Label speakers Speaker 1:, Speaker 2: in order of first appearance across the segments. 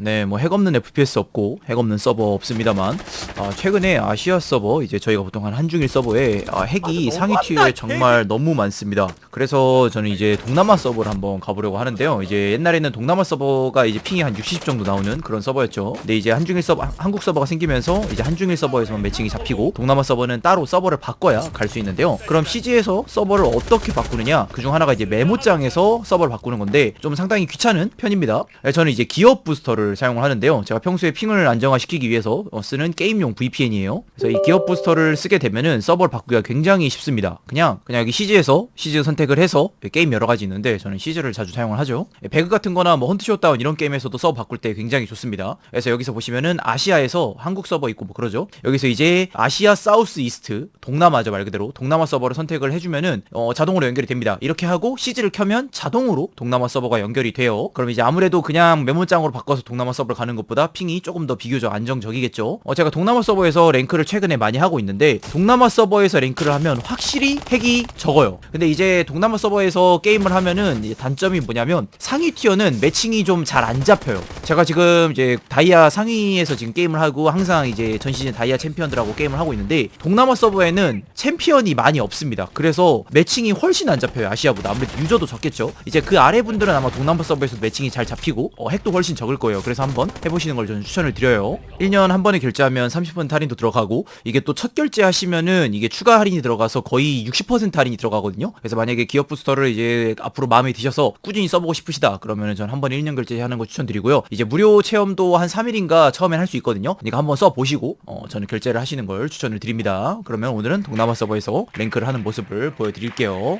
Speaker 1: 네, 뭐 핵 없는 FPS 없고 핵 없는 서버 없습니다만 아, 최근에 아시아 서버 이제 저희가 보통 한 한중일 서버에 아, 핵이 상위 티어에 정말 너무 많습니다. 그래서 저는 이제 동남아 서버를 한번 가보려고 하는데요. 이제 옛날에는 동남아 서버가 이제 핑이 한 60 정도 나오는 그런 서버였죠. 근데 이제 한중일 서버 한- 한국 서버가 생기면서 이제 한중일 서버에서만 매칭이 잡히고 동남아 서버는 따로 서버를 바꿔야 갈 수 있는데요. 그럼 CG에서 서버를 어떻게 바꾸느냐? 그중 하나가 이제 메모장에서 서버를 바꾸는 건데 좀 상당히 귀찮은 편입니다. 네, 저는 이제 기업 부스터를 사용을 하는데요. 제가 평소에 핑을 안정화시키기 위해서 어, 쓰는 게임용 VPN이에요. 그래서 이 기업 부스터를 쓰게 되면은 서버를 바꾸기가 굉장히 쉽습니다. 그냥 그냥 여기 CG에서 CG 선택을 해서 게임 여러 가지 있는데 저는 CG를 자주 사용을 하죠. 예, 배그 같은 거나 뭐 헌트 쇼다운 이런 게임에서도 서버 바꿀 때 굉장히 좋습니다. 그래서 여기서 보시면은 아시아에서 한국 서버 있고 뭐 그러죠. 여기서 이제 아시아 사우스 이스트 동남아죠 말 그대로 동남아 서버를 선택을 해주면은 어, 자동으로 연결이 됩니다. 이렇게 하고 CG를 켜면 자동으로 동남아 서버가 연결이 돼요. 그럼 이제 아무래도 그냥 메모장으로 바꿔서 동남아 서버를 가는 것보다 핑이 조금 더 비교적 안정적이겠죠. 어, 제가 동남아 서버에서 랭크를 최근에 많이 하고 있는데 동남아 서버에서 랭크를 하면 확실히 핵이 적어요. 근데 이제 동남아 서버에서 게임을 하면은 단점이 뭐냐면 상위 티어는 매칭이 좀 잘 안 잡혀요. 제가 지금 이제 다이아 상위에서 지금 게임을 하고 항상 이제 전 시즌 다이아 챔피언들하고 게임을 하고 있는데 동남아 서버에는 챔피언이 많이 없습니다. 그래서 매칭이 훨씬 안 잡혀요. 아시아보다 아무래도 유저도 적겠죠. 이제 그 아래 분들은 아마 동남아 서버에서 매칭이 잘 잡히고 어, 핵도 훨씬 적을 거예요. 그래서 한번 해보시는 걸 저는 추천을 드려요. 1년 한 번에 결제하면 30% 할인도 들어가고 이게 또 첫 결제 하시면은 이게 추가 할인이 들어가서 거의 60% 할인이 들어가거든요. 그래서 만약에 기업 부스터를 이제 앞으로 마음에 드셔서 꾸준히 써보고 싶으시다 그러면은 전 한 번에 1년 결제하는 거 추천드리고요. 이제 무료 체험도 한 3일인가 처음엔 할 수 있거든요. 그러니까 한번 써 보시고 어, 저는 결제를 하시는 걸 추천을 드립니다. 그러면 오늘은 동남아 서버에서 랭크를 하는 모습을 보여드릴게요.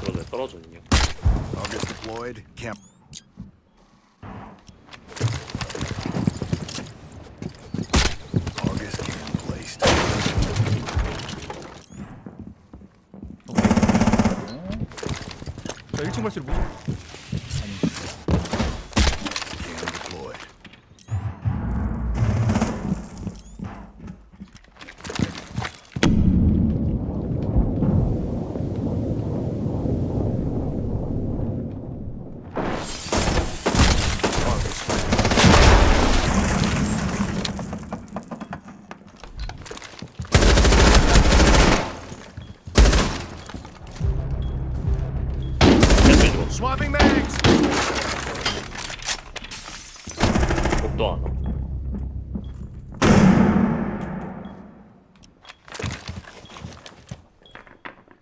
Speaker 2: 그러네 떨어졌냐
Speaker 3: August deployed. Camp. August cam placed.
Speaker 1: 자 1 층 발소리 뭐지?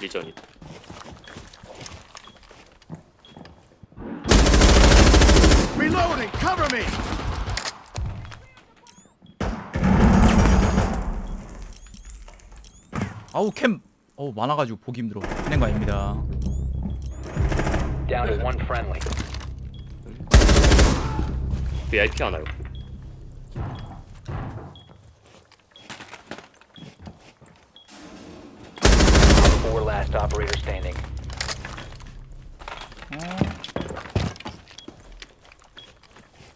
Speaker 2: 리전이다
Speaker 3: Reloading. Cover me.
Speaker 1: 아우 캠 어우 많아가지고 보기 힘들어. 끝낸 거 아닙니다.
Speaker 4: Down to one friendly.
Speaker 2: VIP 하나 여
Speaker 4: last operator standing.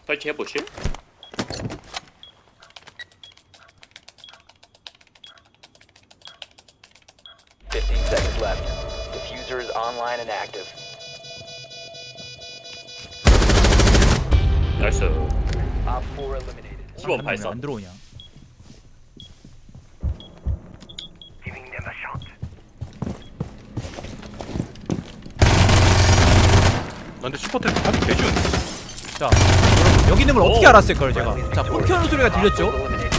Speaker 2: 설치해보실?
Speaker 4: Fifteen seconds left. Diffuser is online and active.
Speaker 2: 나이스
Speaker 4: Op 4 eliminated.
Speaker 2: 10원 발사
Speaker 1: 안 들어오냐?
Speaker 5: 근데 슈퍼텔 하기 개쉬운
Speaker 1: 자, 여러분 여기 있는 걸 어떻게
Speaker 2: 오.
Speaker 1: 알았을 걸 제가. 자, 폰 켜는 소리가 들렸죠?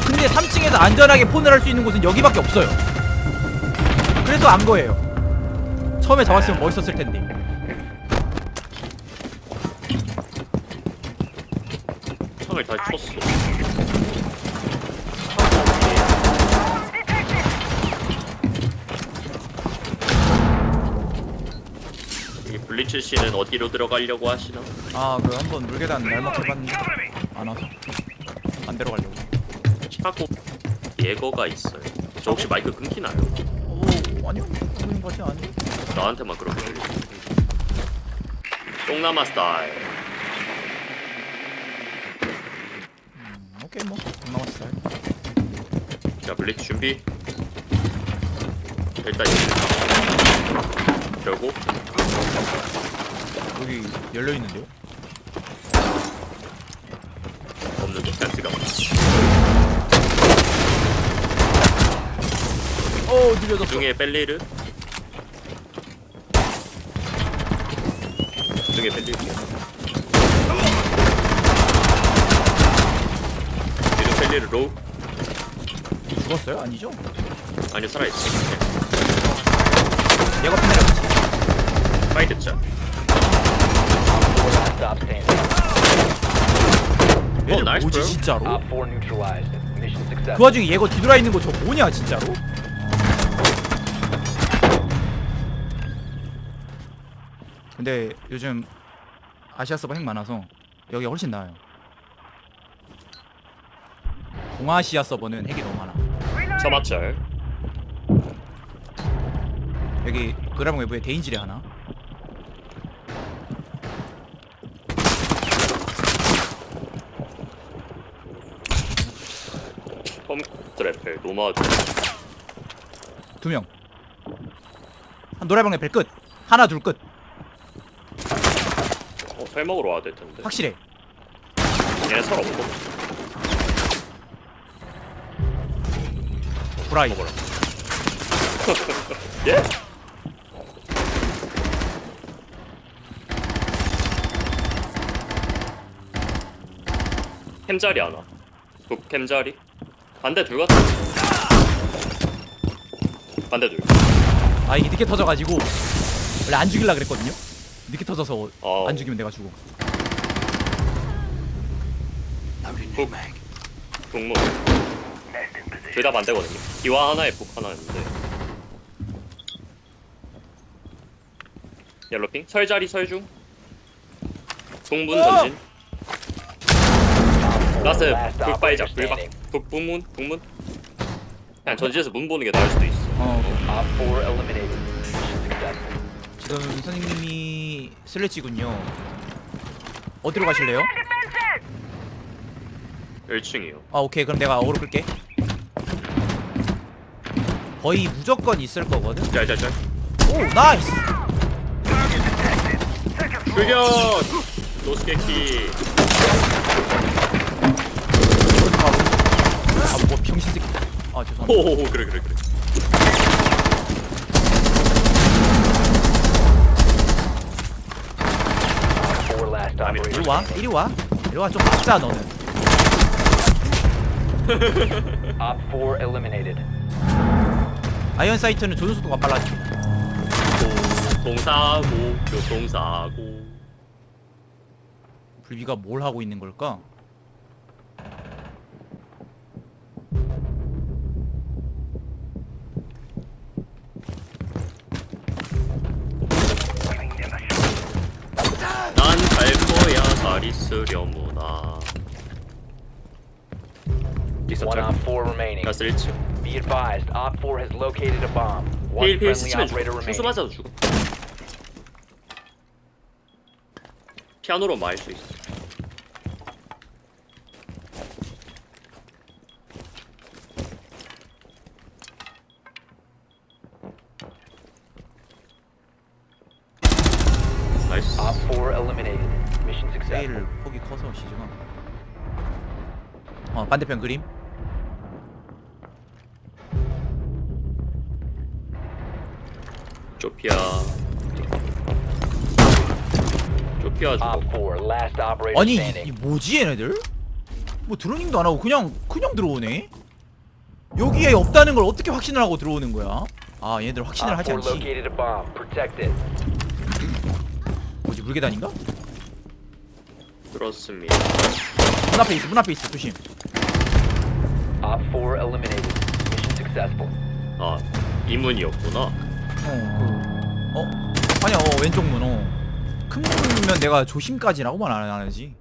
Speaker 1: 근데 3층에서 안전하게 폰을 할 수 있는 곳은 여기밖에 없어요. 그래서 안 거예요. 처음에 잡았으면 멋있었을 텐데.
Speaker 2: 창을 다시 쳤어 블리츠 씨는 어디로 들어가려고 하시나?
Speaker 1: 아, 그 한 번 물계단 날먹 해봤는데 안 와서 안 들어가려고.
Speaker 2: 치카고 예거가 있어요 저 혹시 마이크 끊기나요?
Speaker 1: 오, 아니요. 거 같지 아니.
Speaker 2: 나한테만 그렇게 들리고 똥남아 스타일
Speaker 1: 오케이 뭐. 남았어요.
Speaker 2: 자 블리츠 준비 일단 이제 그리고
Speaker 6: 여기 열려 있는데요?
Speaker 2: 없는 거 댄스가
Speaker 6: 어 느려졌어.
Speaker 2: 중에 벨리르 중에 벨리르 지금 벨리르 로우
Speaker 6: 죽었어요? 아니죠?
Speaker 2: 아니 살아있지
Speaker 6: 얘가
Speaker 4: stop standing.
Speaker 2: 얘는
Speaker 6: 어,
Speaker 2: 나이스
Speaker 6: 뭐지 진짜로?
Speaker 4: Op 4 neutralized. Mission
Speaker 6: 그
Speaker 4: successful.
Speaker 6: 와중에 얘가 뒤돌아 있는 거 저 뭐냐 진짜로? 근데 요즘 아시아 서버 핵 많아서 여기 가 훨씬 나아요. 동아시아 서버는 핵이 너무 많아.
Speaker 2: 서마짤
Speaker 6: 여기 그라봉 외부에 대인지뢰 하나.
Speaker 2: 펌 트래펠 노마드
Speaker 6: 두 명. 한 노래방 레벨 끝. 하나 둘 끝.
Speaker 2: 어, 살 먹으러 와야 될 텐데
Speaker 6: 확실해.
Speaker 2: 얘네 살 없고
Speaker 6: 브라이.
Speaker 2: 먹어라 예? 캠자리 하나. 북 캠자리? 반대 둘 같아. 반대 둘.
Speaker 6: 아 이게 늦게 터져가지고 원래 안 죽일라 그랬거든요. 늦게 터져서
Speaker 2: 어.
Speaker 6: 안 죽이면 내가 죽어.
Speaker 2: 북 북문 둘 다 반대거든요. 기와 하나에 북 하나였는데. 옐로핑? 설자리 설중? 동문 전진 라스 빠이자 불박. 북 북문 북문 그냥 전지에서 문 보는 게 나을 수도 있어
Speaker 6: 어.
Speaker 4: Op 4 eliminated. Mission successful.
Speaker 6: 지금 선생님이 슬래치군요. 어디로 가실래요?
Speaker 2: 1층이요
Speaker 6: 아 오케이 그럼 내가 어그로 끌게. 거의 무조건 있을 거거든.
Speaker 2: 짤짤짤
Speaker 6: 오 나이스.
Speaker 2: 출격 노스케키
Speaker 6: 병신 새끼. 아 죄송합니다.
Speaker 2: 호호호 그래 그래 그래
Speaker 4: Four last
Speaker 6: 이리 와. 이리 와 이리 와 좀 맞자 너는.
Speaker 4: Op 4 eliminated.
Speaker 6: 아이언 사이트는 조준 속도가 빨라집니다.
Speaker 2: 동사고 교통사고
Speaker 6: 불비가 뭘 하고 있는 걸까?
Speaker 2: 쓰려무나
Speaker 4: One
Speaker 2: 있었죠?
Speaker 4: Op 4 remaining.
Speaker 2: 가스 1층
Speaker 4: Be advised, Op 4 has located a bomb. One
Speaker 2: 필 필
Speaker 4: friendly
Speaker 2: 스치면
Speaker 4: operator
Speaker 2: 죽어 충수
Speaker 4: remaining.
Speaker 2: 맞아도 죽어 피아노로 마일 수 있어 나이스
Speaker 4: Op 4 eliminated. Mission successful.
Speaker 6: 세일 폭이 커서 시즈가. 어 반대편 그림.
Speaker 2: 조피아 조피아
Speaker 4: Op
Speaker 2: 죽어
Speaker 4: 4, last operator
Speaker 6: 아니 이, 이
Speaker 4: standing.
Speaker 6: 뭐지 얘네들? 뭐 드로닝도 안 하고 그냥 그냥 들어오네. 여기에 없다는 걸 어떻게 확신을 하고 들어오는 거야? 아 얘네들 확신을
Speaker 4: Op
Speaker 6: 하지
Speaker 4: 4
Speaker 6: 않지.
Speaker 4: located a bomb. Protect it.
Speaker 6: 뭐지 물계단인가?
Speaker 2: 그렇습니다
Speaker 6: 문 앞에 있어 문 앞에 있어 조심.
Speaker 4: Op 4 eliminated. Mission successful.
Speaker 2: 아 이문이었구나
Speaker 6: 어, 그, 어? 아니야, 어, 왼쪽 문, 어. 큰 문이면 내가 조심까지라고만 안 하지.